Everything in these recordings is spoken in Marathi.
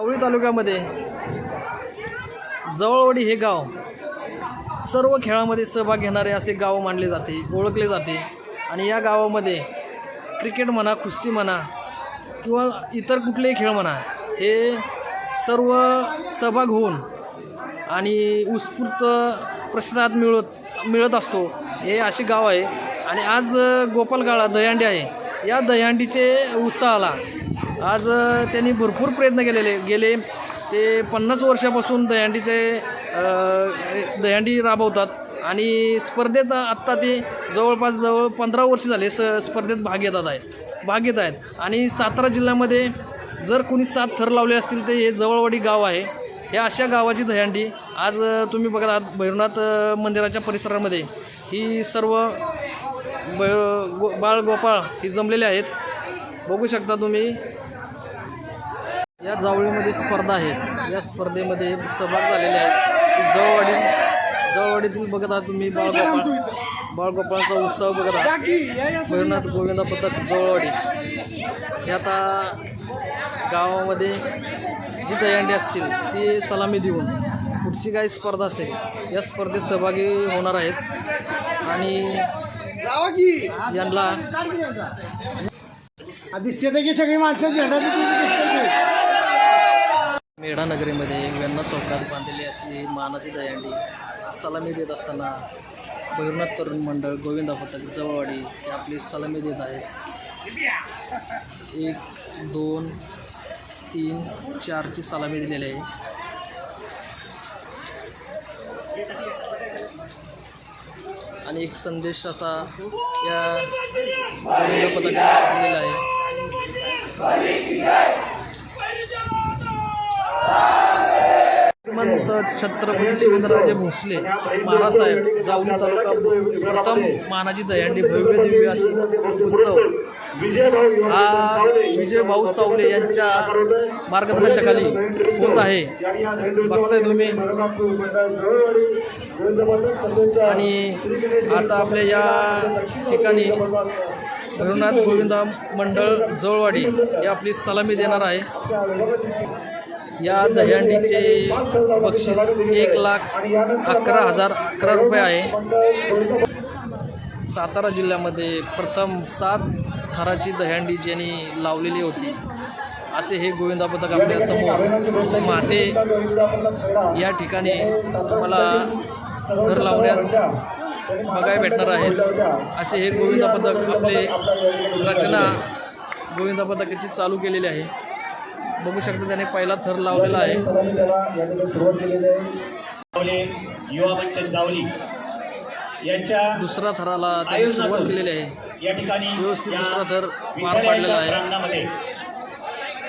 सावळी तालुक्यामध्ये जवळवडी हे गाव सर्व खेळामध्ये सहभाग घेणारे असे गाव मानले जाते ओळखले जाते. आणि या गावामध्ये क्रिकेट म्हणा कुस्ती म्हणा किंवा इतर कुठलेही खेळ म्हणा हे सर्व सहभाग होऊन आणि उत्स्फूर्त प्रतिसाद मिळत मिळत असतो. हे असे गाव आहे. आणि आज गोपालगाळा दहीहंडी आहे. या दहीहंडीचे उत्साहाला आज त्यांनी भरपूर प्रयत्न केलेले गेले. ते पन्नास वर्षापासून दह्यांडीचे दह्यांडी राबवतात आणि स्पर्धेत आत्ता ते जवळपास जवळ पंधरा वर्ष झाले स स्पर्धेत भाग घेतात आहेत भाग घेत आहेत. आणि सातारा जिल्ह्यामध्ये जर कोणी सात थर लावले असतील तर हे जवळवाडी गाव आहे. या अशा गावाची दह्यांडी आज तुम्ही बघत आहात भैरवनाथ मंदिराच्या परिसरामध्ये ही सर्व ब गो बाळ गोपाळ ही जमलेले आहेत. बघू शकता तुम्ही या जावळीमध्ये स्पर्धा आहेत. या स्पर्धेमध्ये सहभाग झालेले आहेत. जवळवाडी जवळवाडीतील बघत आहात तुम्ही. बाळगोपाळ बाळगोपाळाचा उत्सव बघत आहात. भैरवनाथ गोविंदा पथक जवळवाडी हे आता गावामध्ये जी दहीहंडी असतील ती सलामी देऊन पुढची काही स्पर्धा असेल या स्पर्धेत सहभागी होणार आहेत. आणि यांना दिसते की सगळी माणसं मेढानगरीमध्ये मेढा चौकात बांधलेली अशी मानाची दयांडी सलामी देत असताना भैरवनाथ तरुण मंडळ गोविंदा फटक जवळवाडी हे आपली सलामी देत आहेत एक दोन तीन चारची सलामी दिलेली आहे. आणि एक संदेश असा या गोविंदा पथकाने दिलेला आहे. श्रीमंत छत्रपती शिवेंद्रराजे भोसले महाराज जाऊन जावली तालुका प्रथम मानाजी दयांडी भव्य दिव्य अशी उत्सव. हा विजय भाऊ सावले यांच्या मार्गदर्शनाखाली होत आहे. बघताय तुम्ही आणि आता आपल्या या ठिकाणी रघुनाथ गोविंदा मंडळ जवळवाडी ही आपली सलामी देणार आहे. या दहीहंडीचे बक्षीस एक लाख अकरा हजार अकरा रुपये आहे. सातारा जिल्ह्यामध्ये प्रथम सात थराची दह्यांडी ज्यांनी लावलेली होती असे हे गोविंदा पथक आपल्यासमोर माते या ठिकाणी तुम्हाला घर लावण्यास बघायला भेटणार आहेत. असे हे गोविंदा पथक आपले रचना गोविंदा पथकाची चालू केलेली आहे. बघू शकता त्याने पहिला थर लावलेला आहे. जावले युवा मंच जावली यांच्या दुसरा थराला त्यांनी सुरुवात केलेली आहे. या ठिकाणी व्यवस्थित दुसरा थर पार पाडलेला आहे.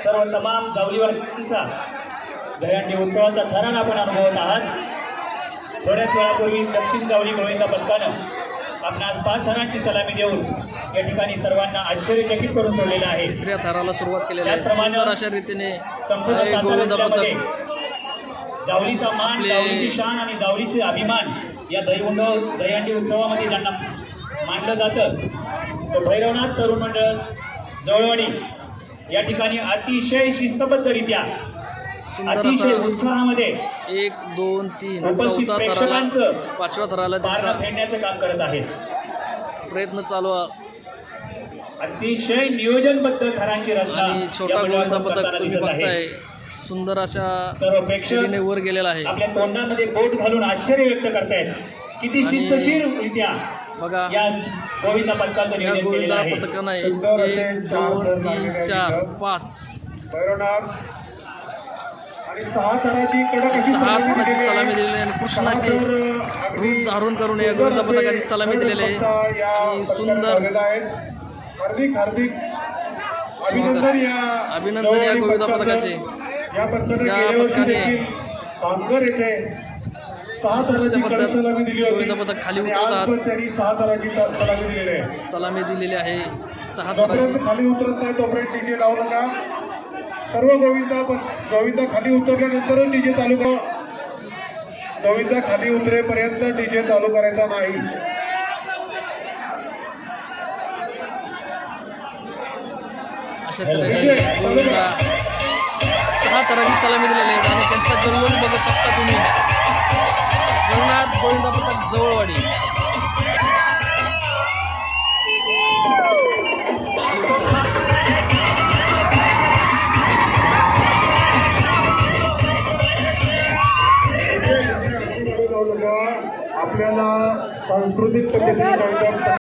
सर्व तमाम जावलीवासींचा दहीहंडी उत्सवाचा थरार आपण अनुभवत आहात. थोड्याच वेळापूर्वी दक्षिण जावली गोविंदा पथकानं आपणास पाच थरांची सलामी देऊन या ठिकाणी सर्वांना आश्चर्यचकित करून सोडलेलं आहे. तिसऱ्या थराला सुरुवात केलेली आहे. सुंदर अशा रीतीने जावलीचा मान जावलीची शान आणि जावलीचे अभिमान या दहीउंड दहीहंडी उत्सवामध्ये ज्यांना मानलं जातं तो भैरवनाथ तरुण मंडळ जवळवाडी या ठिकाणी अतिशय शिस्तबद्धरित्या सुंदर असा एक दोन तीन. चौथा थराला पाचव्या थराला त्यांचा फेडण्याचं काम करत आहेत. प्रयत्न चालू आहे अतिशय नियोजनबद्ध थरांची रचना आणि छोटा गोविंदा पथक करताना तुम्ही आहे. बघताय. सुंदर अशा शिडीने वर गेलेला आहे. आपल्या तोंडामध्ये बोट घालून आश्चर्य व्यक्त करतायत. किती आणि- शिस्तशीररित्या बघा. या गोविंदा पथकाचं नियोजन गोविंदा आहे. पथकानं एक दोन तीन चार पाच. सहा तराची कडक अशी सहा सलामी दिलेली आणि कृष्णाची रूप धारण करून या गोविंदा पथकाने सलामी दिलेली आहे. सुंदर. हार्दिक हार्दिक अभिनंदन या अभिनंदन या गोविंदा पथकाचं. ज्या तराची होती. गोविंदा पथक खाली उतरतात. तराची सलामी दिलेली आहे. सहा जोपर्यंत खाली उतरत नाही तोपर्यंत लावू नका. सर्व गोविंदा पण गोविंदा खाली उतरल्यानंतरच डीजे चालू करा गोविंदा खाली उतरेपर्यंत डीजे चालू करायचा नाही. अशा तऱ्हेने गोविंदा सहा तरांची सलामी दिलेली आहे आणि त्यांचा जल्लोष बघू शकता तुम्ही. जगन्नाथ गोविंदा पथक जवळवाडी. आपल्याला सांस्कृतिक पद्धतीने